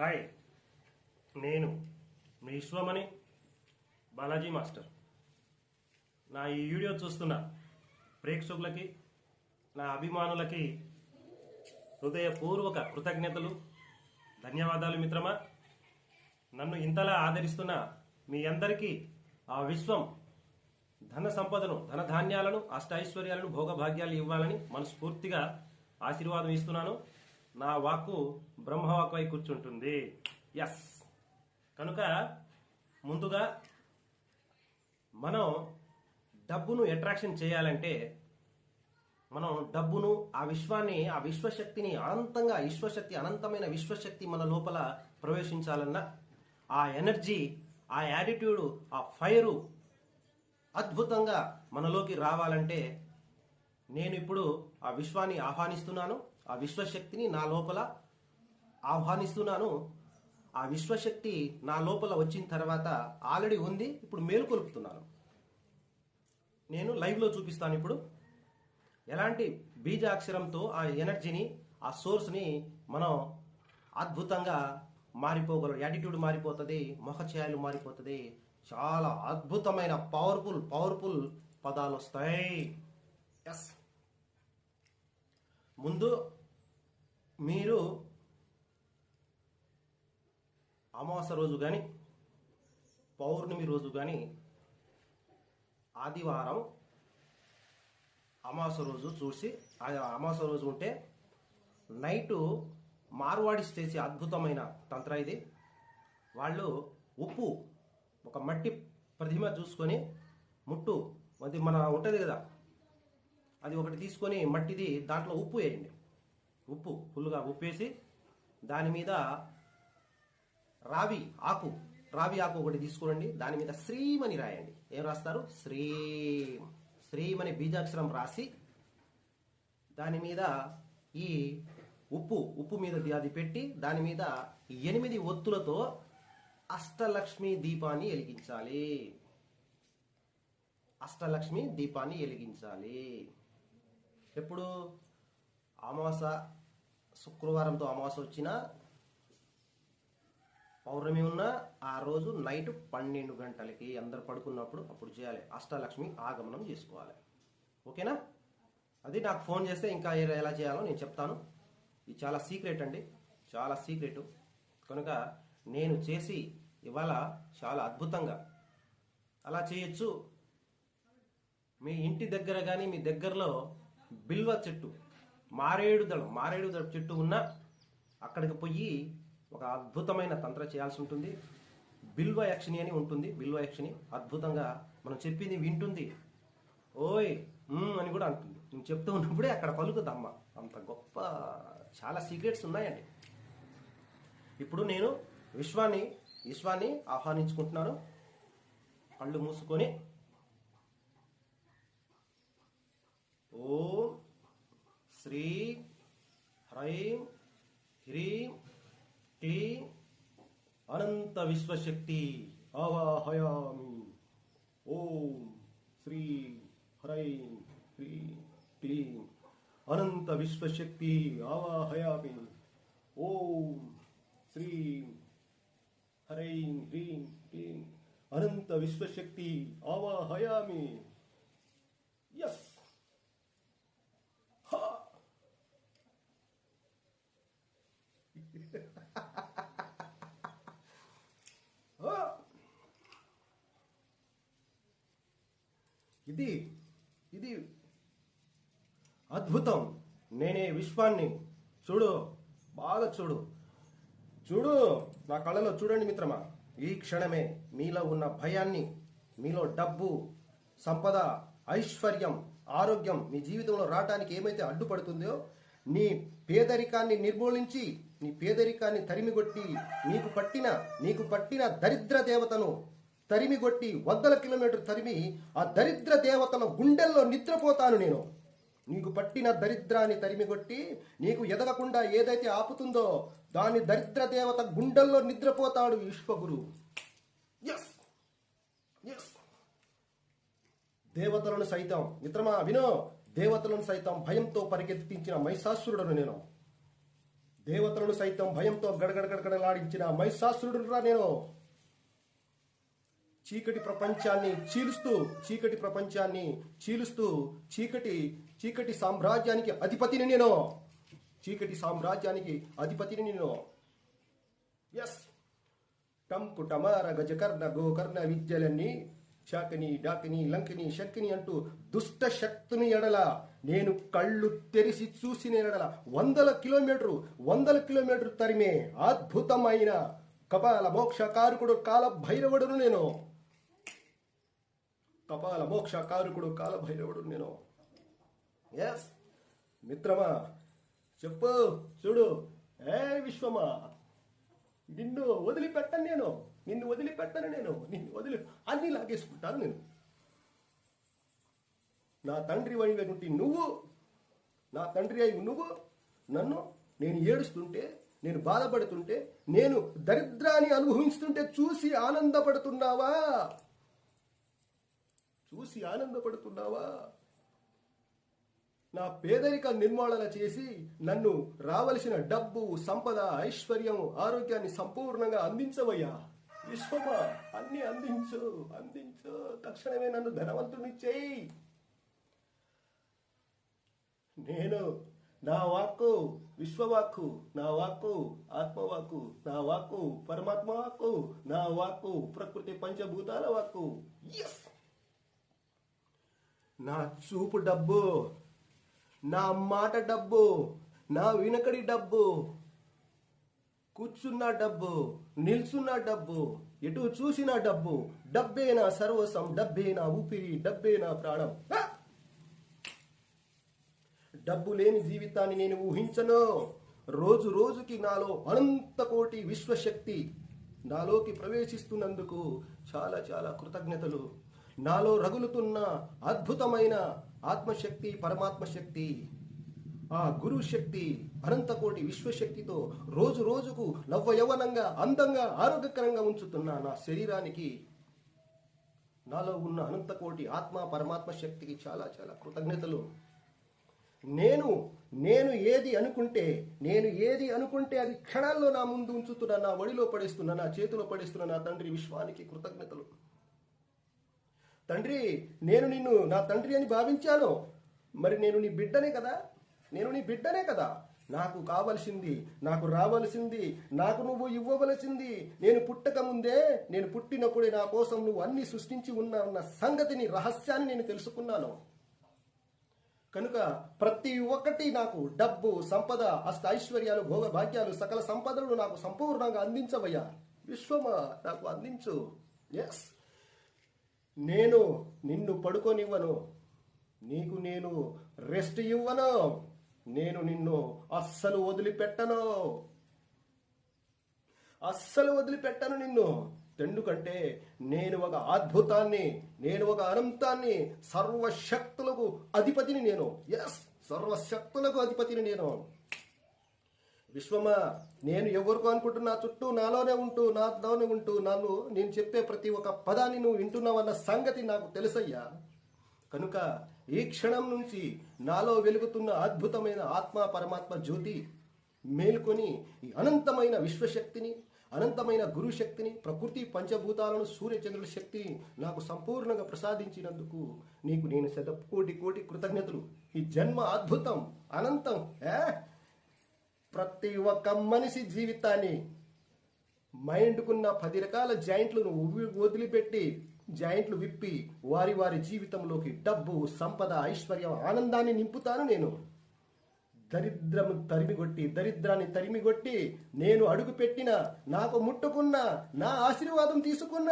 Hi నేను మీ Vishwamani Balaji master. నా ఈ వీడియో చూస్తున్న ప్రేక్షకులకి నా అభిమానులకి హృదయపూర్వక కృతజ్ఞతలు ధన్యవాదాలు మిత్రమా? నన్ను ఇంతలా ఆదరిస్తున్న మీ అందరికీ ఆ విశ్వం ధన సంపదను ధన ధాన్యాలను అష్టైశ్వర్యాలను భోగభాగ్యాలు ఇవ్వాలని మనస్ఫూర్తిగా ఆశీర్వాదం ఇస్తున్నాను. నా వాక్కు బ్రహ్మవాక్కు అయి కూర్చుంటుంది. ఎస్ కనుక ముందుగా మనం డబ్బును అట్రాక్షన్ చేయాలంటే మనం డబ్బును ఆ విశ్వాన్ని ఆ విశ్వశక్తిని అనంతంగా విశ్వశక్తి అనంతమైన విశ్వశక్తి మన లోపల ప్రవేశించాలన్నా ఆ ఎనర్జీ ఆ యాటిట్యూడ్ ఆ ఫైరు అద్భుతంగా మనలోకి రావాలంటే నేను ఇప్పుడు ఆ విశ్వాన్ని ఆహ్వానిస్తున్నాను. ఆ విశ్వశక్తిని నా లోపల ఆహ్వానిస్తున్నాను. ఆ విశ్వశక్తి నా లోపల వచ్చిన తర్వాత ఆల్రెడీ ఉంది ఇప్పుడు మేలుకొలుపుతున్నాను నేను లైవ్లో చూపిస్తాను ఇప్పుడు. ఎలాంటి బీజాక్షరంతో ఆ ఎనర్జీని ఆ సోర్స్ని మనం అద్భుతంగా మారిపోగలం యాటిట్యూడ్ మారిపోతుంది మొహచాయాలు మారిపోతుంది. చాలా అద్భుతమైన పవర్ఫుల్ పవర్ఫుల్ పదాలు వస్తాయి. ఎస్ ముందు మీరు అమావాస రోజు కానీ పౌర్ణమి రోజు కానీ ఆదివారం అమావాస రోజు చూసి ఆ అమావాస రోజు ఉంటే నైటు మార్వాడిస్ చేసే అద్భుతమైన తంత్ర ఇది. వాళ్ళు ఉప్పు ఒక మట్టి ప్రతిమ చూసుకొని ముట్టు అది మన ఉంటుంది కదా అది ఒకటి తీసుకొని మట్టిది దాంట్లో ఉప్పు వేయండి. ఉప్పు ఫుల్గా ఉప్పేసి దాని మీద రావి ఆకు రావి ఆకు ఒకటి తీసుకోండి. దాని మీద శ్రీమని రాయండి. ఏం రాస్తారు? శ్రీం శ్రీమని బీజాక్షరం రాసి దాని మీద ఈ ఉప్పు ఉప్పు మీద అది పెట్టి దాని మీద ఎనిమిది ఒత్తులతో అష్టలక్ష్మి దీపాన్ని వెలిగించాలి. అష్టలక్ష్మి దీపాన్ని వెలిగించాలి. ఎప్పుడు? అమావాస శుక్రవారంతో అమావాస్య వచ్చిన పౌర్ణమి ఉన్న ఆ రోజు నైట్ పన్నెండు గంటలకి అందరు పడుకున్నప్పుడు అప్పుడు చేయాలి. అష్టలక్ష్మి ఆగమనం చేసుకోవాలి. ఓకేనా? అది నాకు ఫోన్ చేస్తే ఇంకా ఎలా చేయాలో నేను చెప్తాను. ఇది చాలా సీక్రెట్ అండి. చాలా సీక్రెట్. కనుక నేను చేసి ఇవాళ చాలా అద్భుతంగా అలా చేయొచ్చు. మీ ఇంటి దగ్గర కానీ మీ దగ్గరలో బిల్వ చెట్టు మారేడు దళం మారేడు దళం చెట్టు ఉన్న అక్కడికి పోయి ఒక అద్భుతమైన తంత్ర చేయాల్సి ఉంటుంది. బిల్వ యక్షిణి అని ఉంటుంది. బిల్వ యక్షిణి అద్భుతంగా మనం చెప్పింది వింటుంది. ఓయ్ అని కూడా అంటుంది. నేను చెప్తూ ఉన్నప్పుడే అక్కడ పలుకుదమ్మ. అంత గొప్ప చాలా సీక్రెట్స్ ఉన్నాయండి. ఇప్పుడు నేను విశ్వాన్ని విశ్వాన్ని ఆహ్వానించుకుంటున్నాను. కళ్ళు మూసుకొని. ఓం శ్రీ హ్రైం హ్రీం క్లీం అనంత విశ్వశక్తి ఆవాహయామి ఓం శ్రీ హ్రైం హ్రీం క్లీం అనంత విశ్వశక్తి ఆవాహయామి ఓం శ్రీ హ్రైం హ్రీం క్లీం అనంత విశ్వశక్తి ఆవాహయామి ఎస్ ఇది ఇది అద్భుతం. నేనే విశ్వాన్ని. చూడు బాగా చూడు. చూడు నా కళ్ళలో చూడండి మిత్రమా. ఈ క్షణమే మీలో ఉన్న భయాన్ని మీలో డబ్బు సంపద ఐశ్వర్యం ఆరోగ్యం మీ జీవితంలో రావడానికి ఏమైతే అడ్డుపడుతుందో నీ పేదరికాన్ని నిర్మూలించి నీ పేదరికాన్ని తరిమిగొట్టి నీకు పట్టిన నీకు పట్టిన దరిద్ర దేవతను తరిమిగొట్టి వందల కిలోమీటర్ తరిమి ఆ దరిద్ర దేవతల గుండెల్లో నిద్రపోతాను నేను. నీకు పట్టిన దరిద్రాన్ని తరిమిగొట్టి నీకు ఎదగకుండా ఏదైతే ఆపుతుందో దాని దరిద్ర దేవత గుండెల్లో నిద్రపోతాడు విశ్వగురు. ఎస్ ఎస్ దేవతలను సైతం మిత్రమా వినో. దేవతలను సైతం భయంతో పరిగెత్తించిన మహిషాసురుడను నేను. దేవతలను సైతం భయంతో గడగడగడగడలాడించిన మహిషాసురుడు రా నేను. చీకటి ప్రపంచాన్ని చీలుస్తూ చీకటి ప్రపంచాన్ని చీలుస్తూ చీకటి చీకటి సామ్రాజ్యానికి అధిపతిని నేను. చీకటి సామ్రాజ్యానికి అధిపతిని నేను. ఎస్ టంకు టమార గజకర్ణ గోకర్ణ విద్యలన్నీ శాకిని డాకిని లంకిని శక్కిని అంటూ దుష్ట శక్తిని ఎడల నేను కళ్ళు తెరిచి చూసిన ఎడల. వందల కిలోమీటరు వందల కిలోమీటర్ తరిమే అద్భుతమైన కపాల మోక్ష కారుకుడు కాల భైరవుడును నేను. కపాల మోక్ష కారుకుడు కాలభైరవుడు నేను. ఎస్ మిత్రమా చెప్పు చూడు. ఏ విశ్వమా? నిన్ను వదిలిపెట్టను నేను. నిన్ను వదిలిపెట్టను నేను. నిన్ను వదిలి అన్ని లాగేసుకుంటాను నేను. నా తండ్రి అయినటువంటి నువ్వు నా తండ్రి అయి నువ్వు నన్ను నేను ఏడుస్తుంటే నేను బాధపడుతుంటే నేను దరిద్రాన్ని అనుభవిస్తుంటే చూసి ఆనందపడుతున్నావా? చూసి ఆనందపడుతున్నావా? నా పేదరిక నిర్మూలన చేసి నన్ను రావలసిన డబ్బు సంపద ఐశ్వర్యం ఆరోగ్యాన్ని సంపూర్ణంగా అందించవయ్యా. విశ్వమా అన్ని అందించు అందించు. తక్షణమే నన్ను ధనవంతుని చేయి. నేను నా వాక్కు విశ్వవాక్కు నా వాక్కు ఆత్మవాక్కు నా వాక్కు పరమాత్మ వాక్కు నా వాక్కు ప్రకృతి పంచభూతాల వాక్కు. ఎస్ నా చూపు డబ్బు నా మాట డబ్బు నా వినకడి డబ్బు కూర్చున్న డబ్బు నిల్చున్న డబ్బు ఎటు చూసిన డబ్బు డబ్బేనా సర్వసం సర్వస్వం డబ్బే నా ఊపిరి డబ్బే నా ప్రాణం. డబ్బు లేని జీవితాన్ని నేను ఊహించను. రోజు రోజుకి నాలో అనంత కోటి విశ్వశక్తి నాలోకి ప్రవేశిస్తున్నందుకు చాలా చాలా కృతజ్ఞతలు. నాలో రగులుతున్న అద్భుతమైన ఆత్మశక్తి పరమాత్మ శక్తి ఆ గురు శక్తి అనంతకోటి విశ్వశక్తితో రోజు రోజుకు నవ్వ యవనంగా అందంగా ఆరోగ్యకరంగా ఉంచుతున్న నా శరీరానికి నాలో ఉన్న అనంతకోటి ఆత్మ పరమాత్మ శక్తికి చాలా చాలా కృతజ్ఞతలు. నేను నేను ఏది అనుకుంటే నేను ఏది అనుకుంటే అది క్షణాల్లో నా ముందు ఉంచుతున్న నా ఒడిలో పడేస్తున్న నా చేతిలో పడేస్తున్న నా తండ్రి విశ్వానికి కృతజ్ఞతలు. తండ్రి నేను నిన్ను నా తండ్రి అని భావించాను. మరి నేను నీ బిడ్డనే కదా? నేను నీ బిడ్డనే కదా? నాకు కావలసింది నాకు రావలసింది నాకు నువ్వు ఇవ్వవలసింది. నేను పుట్టక ముందే నేను పుట్టినప్పుడే నా కోసం నువ్వు అన్ని సృష్టించి ఉన్న ఉన్న సంగతిని రహస్యాన్ని నేను తెలుసుకున్నాను. కనుక ప్రతి ఒక్కటి నాకు డబ్బు సంపద అష్ట ఐశ్వర్యాలు భోగ భాగ్యాలు సకల సంపదలు నాకు సంపూర్ణంగా అందించవయ్యా. విశ్వమా నాకు అందించు. ఎస్ నేను నిన్ను పడుకోనివ్వను. నీకు నేను రెస్ట్ ఇవ్వను. నేను నిన్ను అస్సలు వదిలిపెట్టను. అస్సలు వదిలిపెట్టను నిన్ను. ఎందుకంటే నేను ఒక అద్భుతాన్ని నేను ఒక అనంతాన్ని సర్వశక్తులకు అధిపతిని నేను. ఎస్ సర్వశక్తులకు అధిపతిని నేను. విశ్వమా నేను ఎవరికో అనుకుంటున్నా చుట్టూ నాలోనే ఉంటూ నాలోనే ఉంటూ నన్ను నేను చెప్పే ప్రతి ఒక్క పదాన్ని నువ్వు వింటున్నావన్న సంగతి నాకు తెలుసయ్యా. కనుక ఈ క్షణం నుంచి నాలో వెలుగుతున్న అద్భుతమైన ఆత్మ పరమాత్మ జ్యోతి మేల్కొని ఈ అనంతమైన విశ్వశక్తిని అనంతమైన గురు శక్తిని ప్రకృతి పంచభూతాలను సూర్యచంద్రుల శక్తి నాకు సంపూర్ణంగా ప్రసాదించినందుకు నీకు నేను శత కోటి కోటి కృతజ్ఞతలు. ఈ జన్మ అద్భుతం అనంతం ఏ? ప్రతి ఒక్క మనిషి జీవితాన్ని మైండ్కున్న పది రకాల జాయింట్లను వదిలిపెట్టి జాయింట్లు విప్పి వారి వారి జీవితంలోకి డబ్బు సంపద ఐశ్వర్యం ఆనందాన్ని నింపుతాను నేను. దరిద్రము తరిమిగొట్టి దరిద్రాన్ని తరిమిగొట్టి నేను అడుగుపెట్టిన నాకు ముట్టుకున్న నా ఆశీర్వాదం తీసుకున్న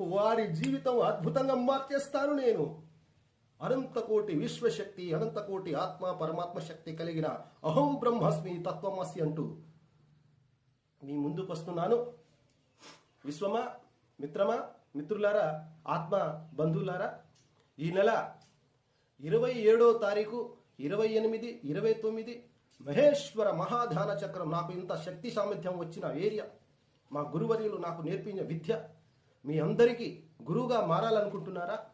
వారి జీవితం అద్భుతంగా మార్చేస్తాను నేను. అనంతకోటి విశ్వశక్తి అనంతకోటి ఆత్మ పరమాత్మ శక్తి కలిగిన అహం బ్రహ్మస్మి తత్వమస్మి అంటూ మీ ముందుకు వస్తున్నాను విశ్వమా మిత్రమా మిత్రులారా ఆత్మ బంధువులారా ఈ నెల ఇరవై ఏడో తారీఖు ఇరవై ఎనిమిది ఇరవై తొమ్మిది మహేశ్వర మహాధ్యాన చక్రం. నాకు ఇంత శక్తి సామర్థ్యం వచ్చిన ఏరియా. మా గురువర్యులు నాకు నేర్పించిన విద్య. మీ అందరికీ గురువుగా మారాలనుకుంటున్నారా?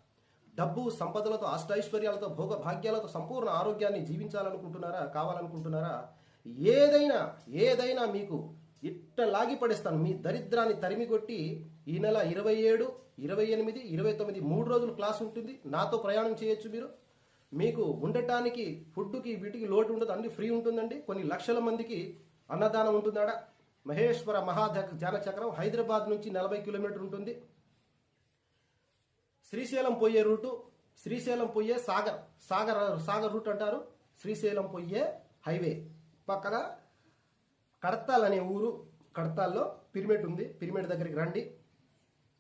డబ్బు సంపదలతో అష్టైశ్వర్యాలతో భోగ భాగ్యాలతో సంపూర్ణ ఆరోగ్యాన్ని జీవించాలనుకుంటున్నారా కావాలనుకుంటున్నారా? ఏదైనా ఏదైనా మీకు ఇట్ట లాగి పడేస్తాను. మీ దరిద్రాన్ని తరిమి కొట్టి ఈ నెల ఇరవై ఏడు ఇరవై ఎనిమిది ఇరవై తొమ్మిది మూడు రోజులు క్లాస్ ఉంటుంది. నాతో ప్రయాణం చేయొచ్చు మీరు. మీకు ఉండటానికి ఫుడ్కి వీటికి లోటు ఉండదు. అన్ని ఫ్రీ ఉంటుందండి. కొన్ని లక్షల మందికి అన్నదానం ఉంటుందాడ. మహేశ్వర మహా జానచక్రం చక్రం హైదరాబాద్ నుంచి నలభై కిలోమీటర్ ఉంటుంది. శ్రీశైలం పోయే రూటు శ్రీశైలం పోయే సాగర్ సాగర్ సాగర్ రూట్ అంటారు. శ్రీశైలం పోయే హైవే. పక్కన కడతాల్ అనే ఊరు కడతాల్లో పిరిమిడ్ ఉంది. పిరిమిడ్ దగ్గరికి రండి.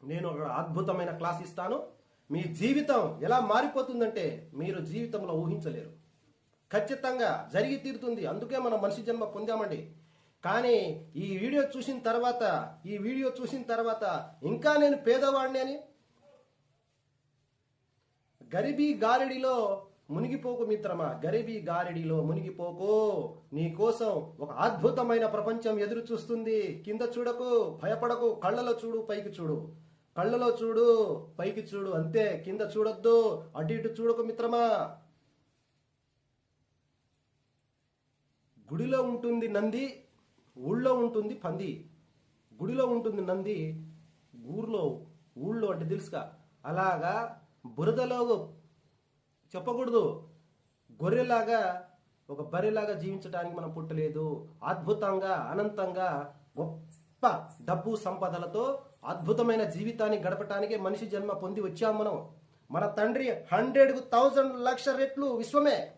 నేను ఒక అద్భుతమైన క్లాస్ ఇస్తాను. మీ జీవితం ఎలా మారిపోతుందంటే మీరు జీవితంలో ఊహించలేరు. ఖచ్చితంగా జరిగి తీరుతుంది. అందుకే మనం మనిషి జన్మ పొందామండి. కానీ ఈ వీడియో చూసిన తర్వాత ఈ వీడియో చూసిన తర్వాత ఇంకా నేను పేదవాడిని అని గరిబీ గారిడిలో మునిగిపోకు మిత్రమా గరిబీ గారిడిలో మునిగిపోకు. నీ కోసం ఒక అద్భుతమైన ప్రపంచం ఎదురు చూస్తుంది. కింద చూడకు భయపడకు కళ్ళలో చూడు పైకి చూడు. కళ్ళలో చూడు పైకి చూడు అంతే. కింద చూడొద్దు అటు ఇటు చూడకు మిత్రమా. గుడిలో ఉంటుంది నంది ఊళ్ళో ఉంటుంది పంది. గుడిలో ఉంటుంది నంది ఊర్లో ఊళ్ళో అంటే తెలుసుగా. అలాగా బురదలో చెప్పకూడదు. గొర్రెలాగా ఒక బర్రెలాగా జీవించడానికి మనం పుట్టలేదు. అద్భుతంగా అనంతంగా గొప్ప డబ్బు సంపదలతో అద్భుతమైన జీవితాన్ని గడపటానికే మనిషి జన్మ పొంది వచ్చాం మనం. మన తండ్రి హండ్రెడ్ థౌజండ్ లక్ష రెట్లు విశ్వమే.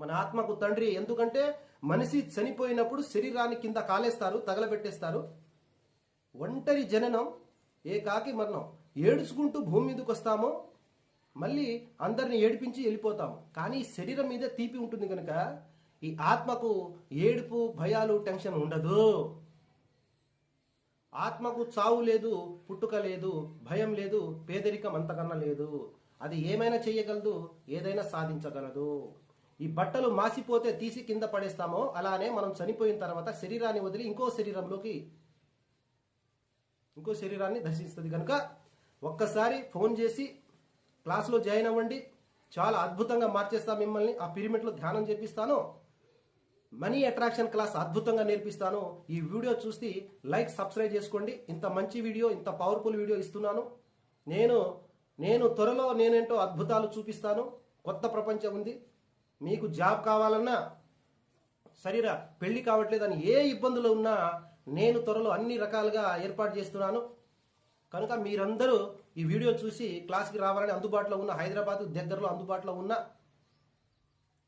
మన ఆత్మకు తండ్రి ఎందుకంటే మనిషి చనిపోయినప్పుడు శరీరాన్ని కింద కాలేస్తారు తగలబెట్టేస్తారు. ఒంటరి జననం ఏకాకి మరణం. ఏడుచుకుంటూ భూమి మీదకి వస్తాము మళ్ళీ అందరిని ఏడిపించి వెళ్ళిపోతాం. కానీ శరీరం మీద తీపి ఉంటుంది కనుక ఈ ఆత్మకు ఏడుపు భయాలు టెన్షన్ ఉండదు. ఆత్మకు చావు లేదు పుట్టుక లేదు భయం లేదు పేదరికం అంతకన్నా లేదు. అది ఏమైనా చేయగలదు ఏదైనా సాధించగలదు. ఈ బట్టలు మాసిపోతే తీసి కింద పడేస్తామో అలానే మనం చనిపోయిన తర్వాత శరీరాన్ని వదిలి ఇంకో శరీరంలోకి ఇంకో శరీరాన్ని దర్శిస్తుంది కనుక ఒక్కసారి ఫోన్ చేసి క్లాస్లో జాయిన్ అవ్వండి. చాలా అద్భుతంగా మార్చేస్తా మిమ్మల్ని. ఆ పిరమిడ్లో ధ్యానం చేపిస్తాను. మనీ అట్రాక్షన్ క్లాస్ అద్భుతంగా నేర్పిస్తాను. ఈ వీడియో చూసి లైక్ సబ్స్క్రైబ్ చేసుకోండి. ఇంత మంచి వీడియో ఇంత పవర్ఫుల్ వీడియో ఇస్తున్నాను. నేను నేను త్వరలో నేనేంటో అద్భుతాలు చూపిస్తాను. కొత్త ప్రపంచం ఉంది. మీకు జాబ్ కావాలన్నా సరేరా పెళ్ళి కావట్లేదని ఏ ఇబ్బందులు ఉన్నా నేను త్వరలో అన్ని రకాలుగా ఏర్పాటు చేస్తున్నాను. కనుక మీరందరూ ఈ వీడియో చూసి క్లాస్కి రావాలని అందుబాటులో ఉన్న హైదరాబాద్ దగ్గరలో అందుబాటులో ఉన్న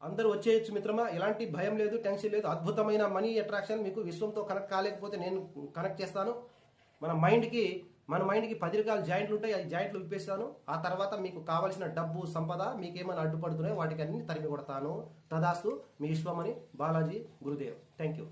అందరూ వచ్చేయచ్చు మిత్రమా. ఎలాంటి భయం లేదు టెన్షన్ లేదు. అద్భుతమైన మనీ అట్రాక్షన్ మీకు విశ్వంతో కనెక్ట్ కాలేకపోతే నేను కనెక్ట్ చేస్తాను. మన మైండ్కి మన మైండ్కి పది రకాల జాయింట్లు ఉంటాయి. ఆ జాయింట్లు విప్పేస్తాను. ఆ తర్వాత మీకు కావలసిన డబ్బు సంపద మీకేమైనా అడ్డుపడుతున్నాయో వాటికి అన్ని తరిమి కొడతాను తదాస్తు మీ విశ్వమని బాలాజీ గురుదేవ్. Thank you